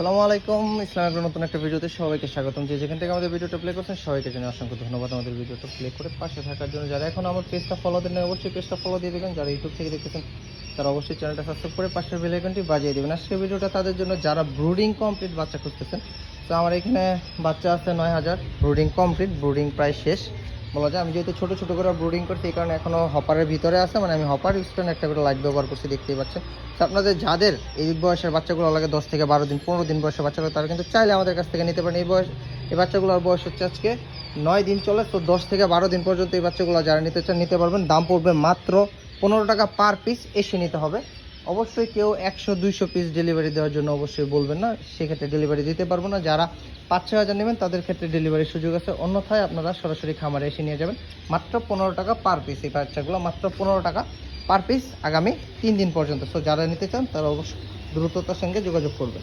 আসসালামু আলাইকুম। ইসলামের নতুন একটা ভিডিওতে সবাইকে স্বাগতম। যে যেখান থেকে আমাদের ভিডিওটা প্লে করছেন, সবাইকে জানিয়ে অসংখ্য ধন্যবাদ আমাদের ভিডিওটা প্লে করে পাশে থাকার জন্য। যারা এখন আমার পেজটা ফলো দেন অবশ্যই পেজটা ফলো দিয়ে দেবেন। যারা ইউটিউব থেকে দেখতেছেন, তারা অবশ্যই চ্যানেলটা সাবস্ক্রাইব করে পাশের বেল আইকনটি বাজিয়ে দেবেন। আজকের ভিডিওটা তাদের জন্য যারা ব্রুডিং কমপ্লিট বাচ্চা খুঁজতেছেন, তো আমার এখানে বাচ্চা আছে নয় হাজার। ব্রুডিং কমপ্লিট ব্রুডিং প্রায় শেষ। বলা যায়, আমি যেহেতু ছোটো ছোটো করে ব্রুডিং করছি, এই কারণে এখনও হপারের ভিতরে আছে মানে আমি হপার স্টোন একটা করে লাইট ব্যবহার করছি, দেখতেই পাচ্ছেন। তো আপনাদের যাদের এই বয়সের বাচ্চাগুলো লাগে দশ থেকে বারো দিন, পনেরো দিন বয়সের বাচ্চাগুলো, তারা কিন্তু চাইলে আমাদের কাছ থেকে নিতে পারেন। এই বয়স, এই বাচ্চাগুলোর বয়স হচ্ছে আজকে নয় দিন চলে, তো দশ থেকে বারো দিন পর্যন্ত এই বাচ্চাগুলো যারা নিতে চান, নিতে পারবেন। দাম পড়বে মাত্র পনেরো টাকা পার পিস এসে নিতে হবে। অবশ্যই কেউ একশো, দুইশো পিস ডেলিভারি দেওয়ার জন্য অবশ্যই বলবেন না, সেক্ষেত্রে ডেলিভারি দিতে পারব না। যারা পাঁচ ছয় হাজার নেবেন, তাদের ক্ষেত্রে ডেলিভারির সুযোগ আছে। অন্যথায় আপনারা সরাসরি খামারে এসে নিয়ে যাবেন। মাত্র পনেরো টাকা পার পিস এই বাচ্চাগুলো মাত্র পনেরো টাকা পার পিস আগামী তিন দিন পর্যন্ত। সো যারা নিতে চান, তারা অবশ্যই দ্রুততার সঙ্গে যোগাযোগ করবেন।